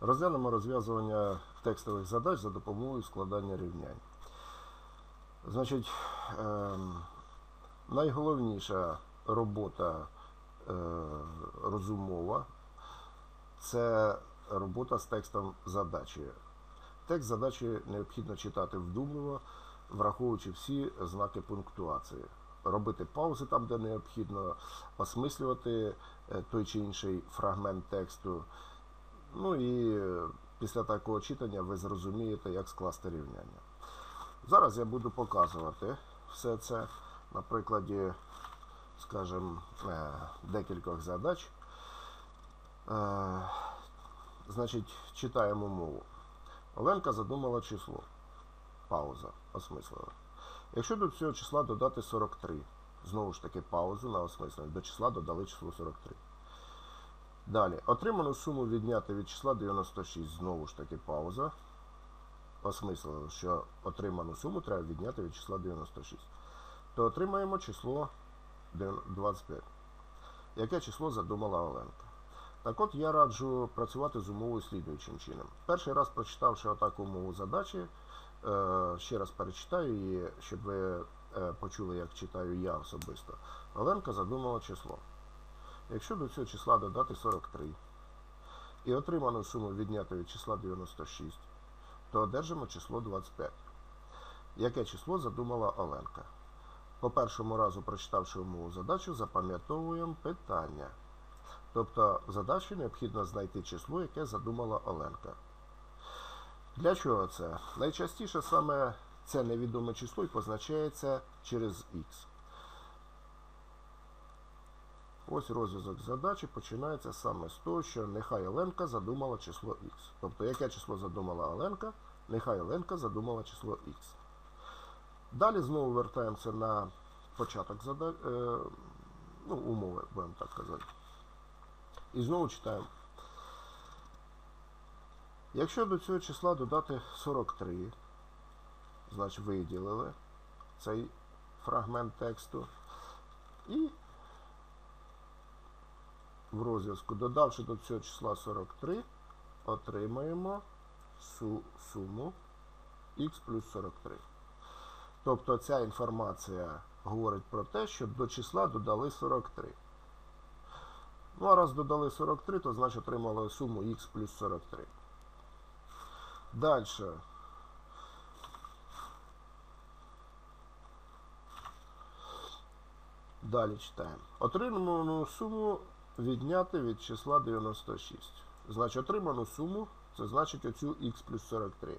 Розглянемо розв'язування текстових задач за допомогою складання рівнянь. Значить, ем, найголовніша робота е, розумова це робота з текстом задачі. Текст задачі необхідно читати вдумливо, враховуючи всі знаки пунктуації. Робити паузи там, де необхідно, осмислювати е, той чи інший фрагмент тексту. Ну і е, після такого читання ви зрозумієте, як скласти рівняння. Зараз я буду показувати все це на прикладі, скажімо, е, декількох задач. Е, Значить, читаємо мову. Оленка задумала число. Пауза. Осмислила. Якщо до цього числа додати 43, знову ж таки паузу на осмислення. До числа додали число 43. Далі. Отриману суму відняти від числа 96. Знову ж таки пауза. Осмислили, що отриману суму треба відняти від числа 96. То отримаємо число 25. Яке число задумала Оленка? Так от я раджу працювати з умовою слідуючим чином. Перший раз прочитавши отаку умову задачі, е, ще раз перечитаю її, щоб ви е, почули, як читаю я особисто. Оленка задумала число. Якщо до цього числа додати 43 і отриману суму відняти від числа 96, то одержимо число 25. Яке число задумала Оленка? По першому разу, прочитавши умову задачу, запам'ятовуємо питання. Тобто в задачі необхідно знайти число, яке задумала Оленка. Для чого це? Найчастіше саме це невідоме число і позначається через х. Ось розв'язок задачі починається саме з того, що нехай Оленка задумала число х. Тобто, яке число задумала Оленка, нехай Оленка задумала число х. Далі знову вертаємося на початок задачі, е, ну, умови, будемо так казати. І знову читаємо. Якщо до цього числа додати 43, значить виділили цей фрагмент тексту. І в розв'язку, додавши до цього числа 43, отримаємо су- суму х плюс 43. Тобто ця інформація говорить про те, що до числа додали 43. Ну, а раз додали 43, то значить отримали суму х плюс 43. Далі. Далі читаємо. Отриману суму відняти від числа 96. Значить, отриману суму, це значить оцю х плюс 43.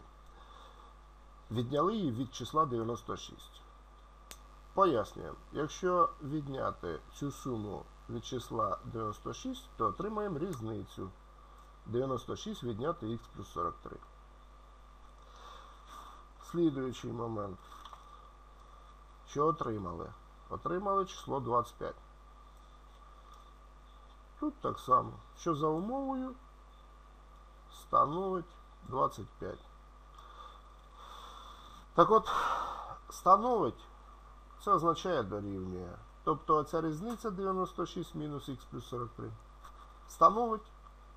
Відняли її від числа 96. Пояснюємо. Якщо відняти цю суму від числа 96, то отримаємо різницю. 96 відняти х плюс 43. Слідуючий момент. Що отримали? Отримали число 25. Тут так само. Що за умовою становить 25. Так от, становить, це означає дорівнює. Тобто ця різниця 96 мінус х плюс 43 становить,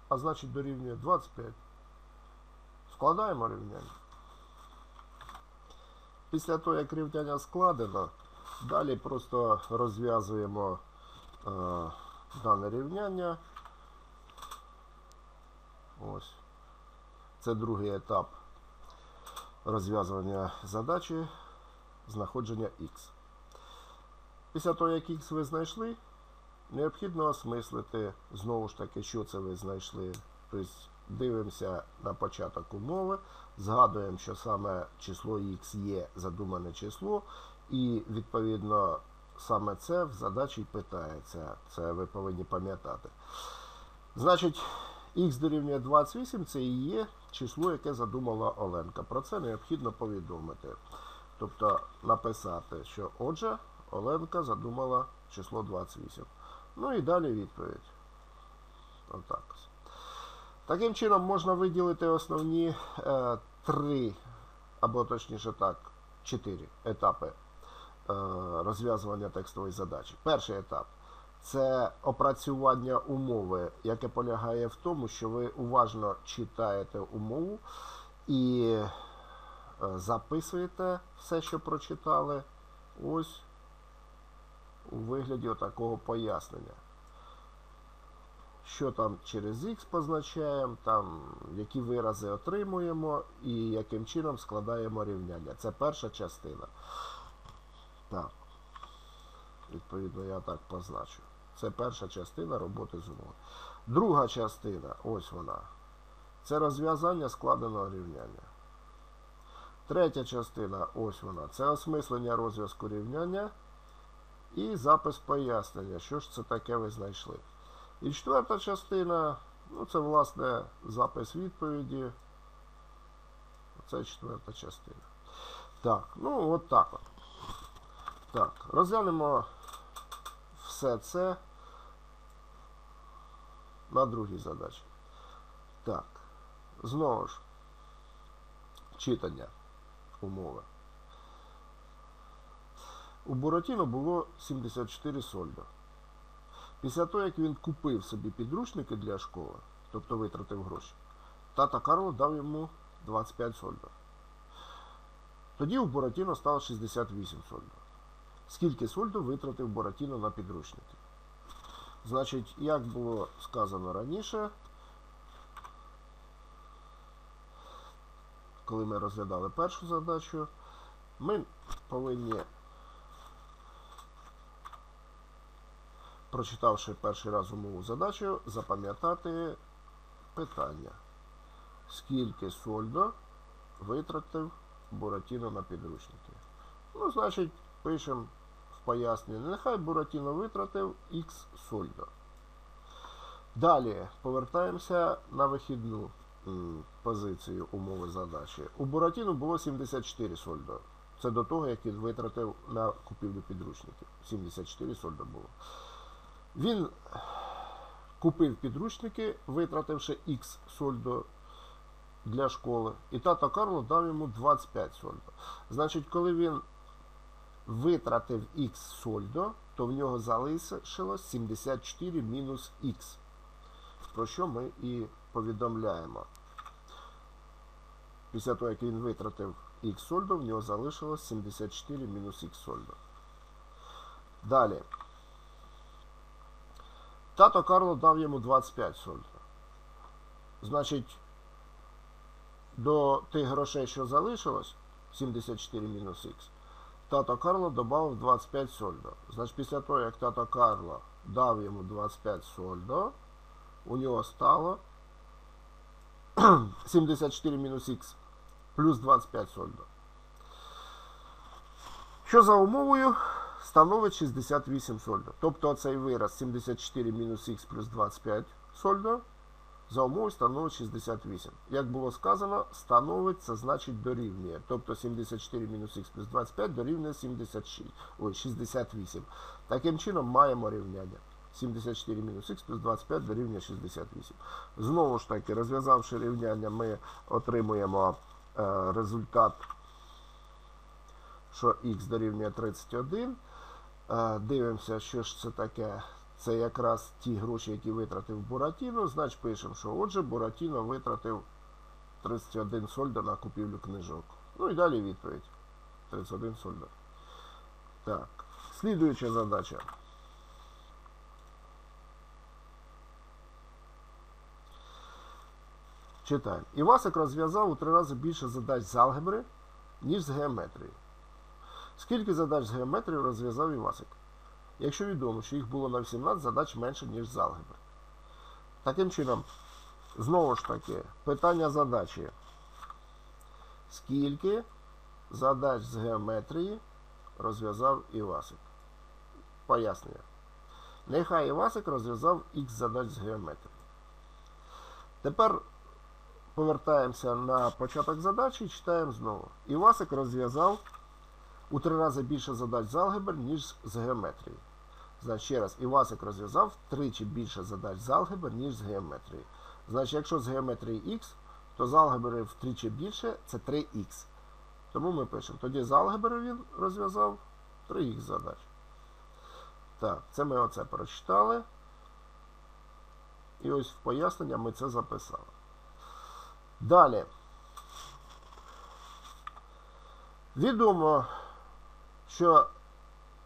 а значить дорівнює 25. Складаємо рівняння. Після того, як рівняння складено, далі просто розв'язуємо е, дане рівняння. Ось. Це другий етап розв'язування задачі знаходження х. Після того, як х ви знайшли, необхідно осмислити знову ж таки, що це ви знайшли. Тобто дивимося на початок умови, згадуємо, що саме число х є задумане число, і відповідно саме це в задачі питається. Це ви повинні пам'ятати. Значить, х дорівнює 28 це і є число, яке задумала Оленка. Про це необхідно повідомити. Тобто написати, що отже, Оленка задумала число 28. Ну і далі відповідь. Отак. Таким чином можна виділити основні е, три, або точніше так, чотири етапи розв'язування текстової задачі. Перший етап Це опрацювання умови, яке полягає в тому, що ви уважно читаєте умову і е, записуєте все, що прочитали, ось у вигляді отакого пояснення. Що там через X позначаємо, там, які вирази отримуємо і яким чином складаємо рівняння. Це перша частина. Так. Відповідно, я так позначу. Це перша частина роботи з умови. Друга частина, ось вона. Це розв'язання складеного рівняння. Третя частина, ось вона. Це осмислення розв'язку рівняння і запис пояснення, що ж це таке ви знайшли. І четверта частина, ну це власне запис відповіді. Це четверта частина. Так, ну от так от. Так, розглянемо все це на другій задачі. Так, знову ж, читання умови. У Буратіно було 74 сольдо. Після того, як він купив собі підручники для школи, тобто витратив гроші, тата Карло дав йому 25 сольдо. Тоді у Буратіно стало 68 сольдо. Скільки сольдо витратив Буратіно на підручники? Значить, як було сказано раніше, коли ми розглядали першу задачу, ми повинні, прочитавши перший раз умову задачу, запам'ятати питання. Скільки сольдо витратив Буратіно на підручники? Ну, значить, пишемо в поясненні. Нехай Буратіно витратив Х сольдо. Далі повертаємося на вихідну позицію умови задачі. У Буратіно було 74 сольдо. Це до того, як він витратив на купівлю підручників. 74 сольдо було. Він купив підручники, витративши Х сольдо для школи. І тато Карло дав йому 25 сольдо. Значить, коли він витратив Х сольдо, то в нього залишилось 74 мінус Х. Про що ми і повідомляємо. Після того, як він витратив Х сольдо, в нього залишилось 74 мінус Х сольдо. Далі. Тато Карло дав йому 25 сольдо. Значить, до тих грошей, що залишилось, 74 мінус Х, тато Карло додав 25 сольдо. Значить, після того, як тато Карло дав йому 25 сольдо, у нього стало 74 мінус Х плюс 25 сольдо. Що за умовою становить 68 сольдо. Тобто оцей вираз 74 мінус х плюс 25 сольдо за умовою становить 68. Як було сказано, становить це значить дорівнює. Тобто 74 мінус х плюс 25 дорівнює 76, ой, 68. Таким чином маємо рівняння. 74 мінус х плюс 25 дорівнює 68. Знову ж таки, розв'язавши рівняння, ми отримуємо е, результат, що х дорівнює 31. Е, Дивимося, що ж це таке. Це якраз ті гроші, які витратив Буратіно. Значить пишемо, що отже Буратіно витратив 31 сольдо на купівлю книжок. Ну і далі відповідь. 31 сольдо. Так. Слідуюча задача. Читаємо. Івасик розв'язав у три рази більше задач з алгебри, ніж з геометрії. Скільки задач з геометрії розв'язав Івасик? Якщо відомо, що їх було на 18 задач менше, ніж з алгебри. Таким чином, знову ж таки, питання задачі. Скільки задач з геометрії розв'язав Івасик? Пояснення. Нехай Івасик розв'язав Х задач з геометрії. Тепер повертаємося на початок задачі і читаємо знову. Івасик розв'язав у три рази більше задач з алгебр, ніж з геометрії. Значить, ще раз, Івасик розв'язав втричі більше задач з алгебр, ніж з геометрії. Значить, якщо з геометрії х, то з алгебри втричі більше це 3х. Тому ми пишемо, тоді з алгебри він розв'язав 3х задач. Так, це ми оце прочитали. І ось в пояснення ми це записали. Далі. Відомо, що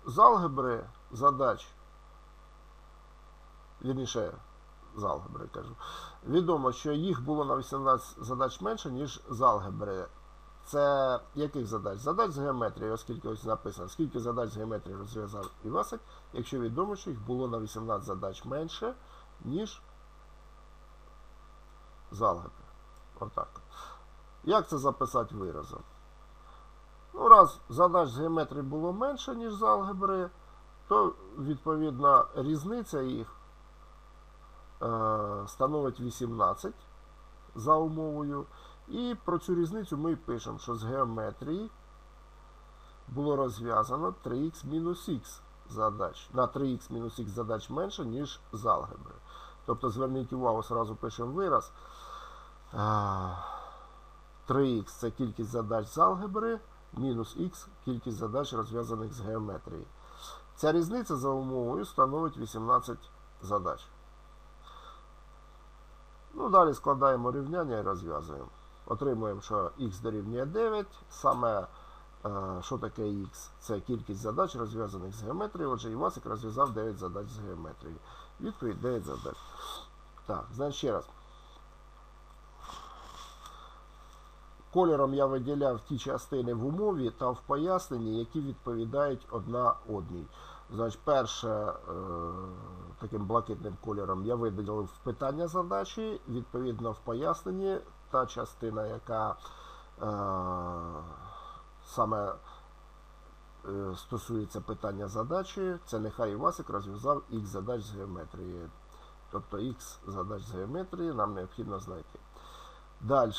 з алгебри задач, вірніше, з алгебри кажу, відомо, що їх було на 18 задач менше, ніж з алгебри. Це яких задач? Задач з геометрії, оскільки ось написано, скільки задач з геометрії розв'язав Івасик, якщо відомо, що їх було на 18 задач менше, ніж з алгебри. Отак. Як це записати виразом? Ну, раз задач з геометрії було менше, ніж з алгебри, то відповідно різниця їх е, становить 18 за умовою. І про цю різницю ми пишемо, що з геометрії було розв'язано 3х мінус х задач. На 3х мінус х задач менше, ніж з алгебри. Тобто, зверніть увагу, одразу пишемо вираз. 3х це кількість задач з алгебри, мінус х кількість задач розв'язаних з геометрії. Ця різниця за умовою становить 18 задач. Ну, Далі складаємо рівняння і розв'язуємо. Отримуємо, що х дорівнює 9. Саме е, що таке х? Це кількість задач, розв'язаних з геометрії. Отже, Івасик розв'язав 9 задач з геометрії. Відповідь 9 задач. Так, значить ще раз. Кольором я виділяв ті частини в умові та в поясненні, які відповідають одна одній. Значить, перше, е, таким блакитним кольором я виділив питання задачі, відповідно в поясненні та частина, яка е, саме е, стосується питання задачі, це нехай Івасик розв'язав х задач з геометрії. Тобто х задач з геометрії нам необхідно знайти. Далі.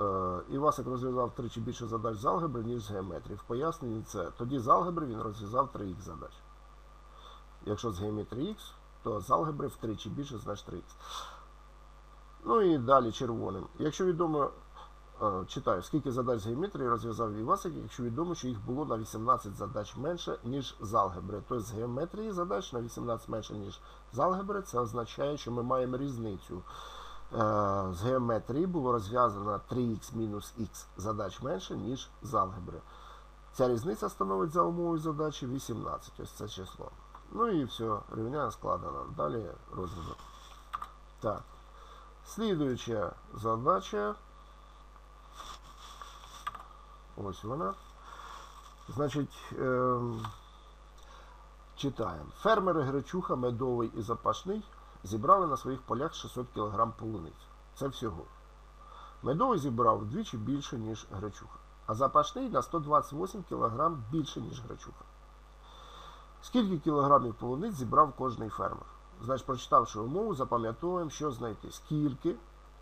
Е, Івасик розв'язав тричі більше задач з алгебри, ніж з геометрії. В поясненні це. Тоді з алгебри він розв'язав 3х задач. Якщо з геометрії х, то з алгебри втричі більше, значить 3х. Ну і далі червоним. Якщо відомо, е, читаю, скільки задач з геометрії розв'язав Івасик, якщо відомо, що їх було на 18 задач менше, ніж з алгебри. Тобто з геометрії задач на 18 менше, ніж з алгебри, це означає, що ми маємо різницю. Е, з геометрії було розв'язано 3х мінус х задач менше, ніж з алгебри. Ця різниця становить за умовою задачі 18. Ось це число. Ну і все, рівняння складено. Далі розвиток. Так. Слідуюча задача. Ось вона. Значить, е читаємо. Фермери Гречуха, Медовий і Запашний зібрали на своїх полях 600 кг полуниць. Це всього. Медовий зібрав вдвічі більше, ніж Гречуха. А запашний на 128 кг більше, ніж Гречуха. Скільки кілограмів полуниць зібрав кожний фермер? Значить, прочитавши умову, запам'ятовуємо, що знайти. Скільки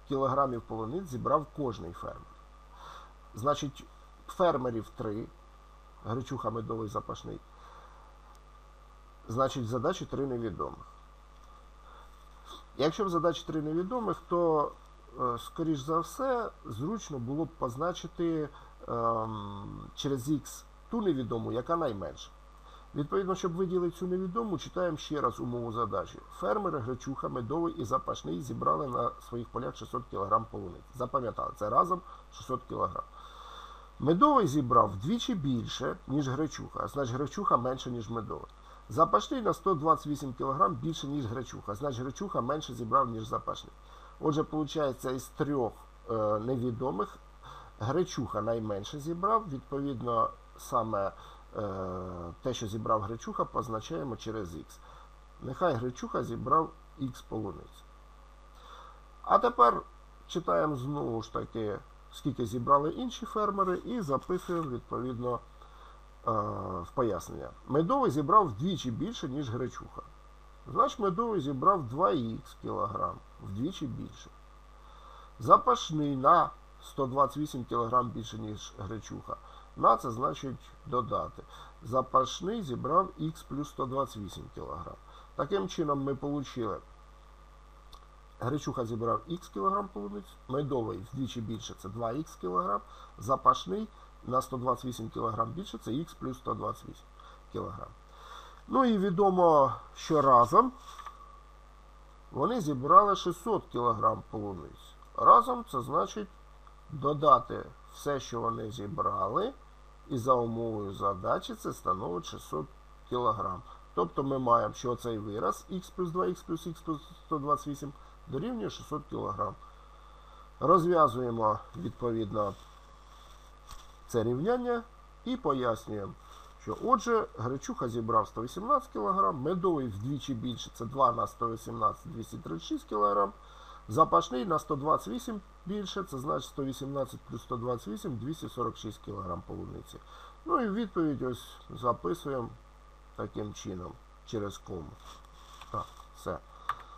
кілограмів полуниць зібрав кожний фермер. Значить, фермерів 3, Гречуха, медовий, запашний. Значить, задачі 3 невідомих. Якщо в задачі 3 невідомих, то, е, скоріш за все, зручно було б позначити ем, через Х ту невідому, яка найменша. Відповідно, щоб виділити цю невідому, читаємо ще раз умову задачі. Фермери, Гречуха, Медовий і Запашний зібрали на своїх полях 600 кг полуниць. Запам'ятали, це разом 600 кг. Медовий зібрав вдвічі більше, ніж Гречуха, а значить Гречуха менше, ніж медовий. Запашний на 128 кг більше, ніж Гречуха. Значить Гречуха менше зібрав, ніж Запашний. Отже, виходить, із трьох е, невідомих Гречуха найменше зібрав. Відповідно, саме е, те, що зібрав Гречуха, позначаємо через Х. Нехай Гречуха зібрав Х полуниць. А тепер читаємо знову ж таки, скільки зібрали інші фермери, і записуємо відповідно пояснення. Медовий зібрав вдвічі більше, ніж гречуха. Значить, медовий зібрав 2х кг, вдвічі більше. Запашний на 128 кг більше, ніж гречуха. На це значить додати. Запашний зібрав х плюс 128 кг. Таким чином ми отримали. Гречуха зібрав х кг полуниць, медовий вдвічі більше це 2х кг, запашний на 128 кг більше, це х плюс 128 кг. Ну і відомо, що разом вони зібрали 600 кг полуниць. Разом це значить додати все, що вони зібрали, і за умовою задачі це становить 600 кг. Тобто ми маємо, що цей вираз х плюс 2х плюс х плюс 128 дорівнює 600 кг. Розв'язуємо відповідно це рівняння і пояснюємо, що отже Гречуха зібрав 118 кг, медовий вдвічі більше, це 2 на 118 236 кг. Запашний на 128 більше, це значить 118 плюс 128 246 кг полуниці. Ну і відповідь ось записуємо таким чином через кому. Так, все.